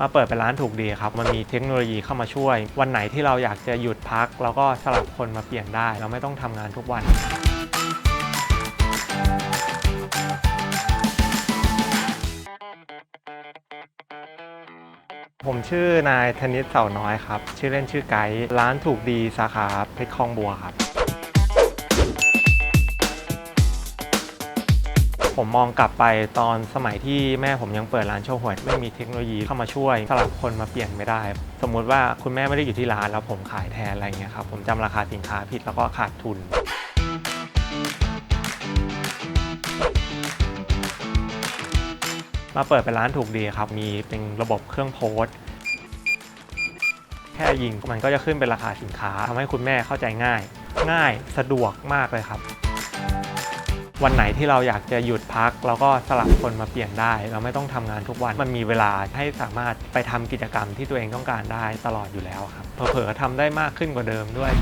มาเปิดเป็นร้านถูกดีครับ มันมีเทคโนโลยีเข้ามาช่วย วันไหนที่เราอยากจะหยุดพัก เราก็สลับคนมาเปลี่ยนได้ เราไม่ต้องทำงานทุกวัน ผมชื่อนายธนิตเสาน้อยครับ ชื่อเล่นชื่อไกด์ร้านถูกดีสาขาเพชรคลองบัวครับ ผมมองกลับไปตอนสมัยที่แม่ผมยังเปิดร้านโชว์หวยไม่มีเทคโนโลยีเข้ามาช่วยสลับคนมาเปลี่ยนไม่ได้ สมมุติว่าคุณแม่ไม่ได้อยู่ที่ร้านแล้วผมขายแทนอะไรเงี้ยครับผมจำราคาสินค้าผิดแล้วก็ขาดทุนมาเปิดเป็นร้านถูกดีครับ มีเป็นระบบเครื่องโพสต์แค่ยิงมันก็จะขึ้นเป็นราคาสินค้าทำให้คุณแม่เข้าใจง่าย ง่ายสะดวกมากเลยครับ วันไหนที่เราอยากจะหยุดพักเราก็สลับคนมาเปลี่ยนได้ เราไม่ต้องทำงานทุกวันมันมีเวลาให้สามารถไปทำกิจกรรมที่ตัวเองต้องการได้ตลอดอยู่แล้วครับเผลอๆทำได้มากขึ้นกว่าเดิมด้วย